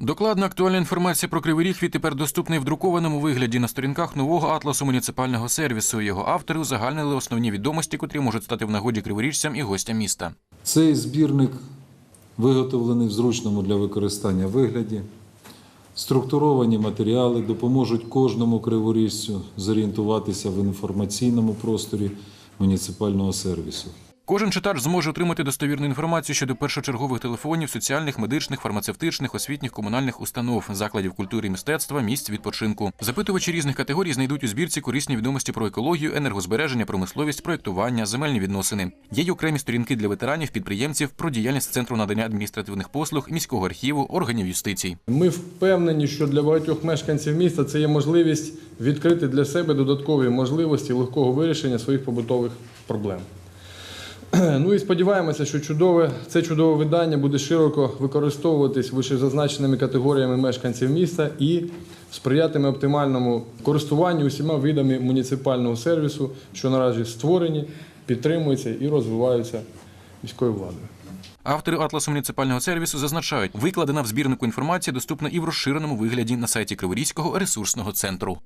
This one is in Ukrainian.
Докладна актуальна інформація про Кривий Ріг відтепер доступна в друкованому вигляді на сторінках нового атласу муніципального сервісу. Його автори узагальнили основні відомості, котрі можуть стати в нагоді криворіжцям і гостям міста. Цей збірник виготовлений в зручному для використання вигляді. Структуровані матеріали допоможуть кожному криворіжцю зорієнтуватися в інформаційному просторі муніципального сервісу. Кожен читач зможе отримати достовірну інформацію щодо першочергових телефонів, соціальних, медичних, фармацевтичних, освітніх, комунальних установ, закладів культури і мистецтва, місць відпочинку. Запитувачі різних категорій знайдуть у збірці корисні відомості про екологію, енергозбереження, промисловість, проєктування, земельні відносини. Є й окремі сторінки для ветеранів, підприємців про діяльність центру надання адміністративних послуг, міського архіву, органів юстиції. Ми впевнені, що для багатьох мешканців міста це є можливість відкрити для себе додаткові можливості легкого вирішення своїх побутових проблем. Ну і сподіваємося, що чудове, це чудове видання буде широко використовуватись вищезазначеними категоріями мешканців міста і сприятиме оптимальному користуванню усіма видами муніципального сервісу, що наразі створені, підтримуються і розвиваються міською владою. Автори атласу муніципального сервісу зазначають, викладена в збірнику інформація доступна і в розширеному вигляді на сайті Криворізького ресурсного центру.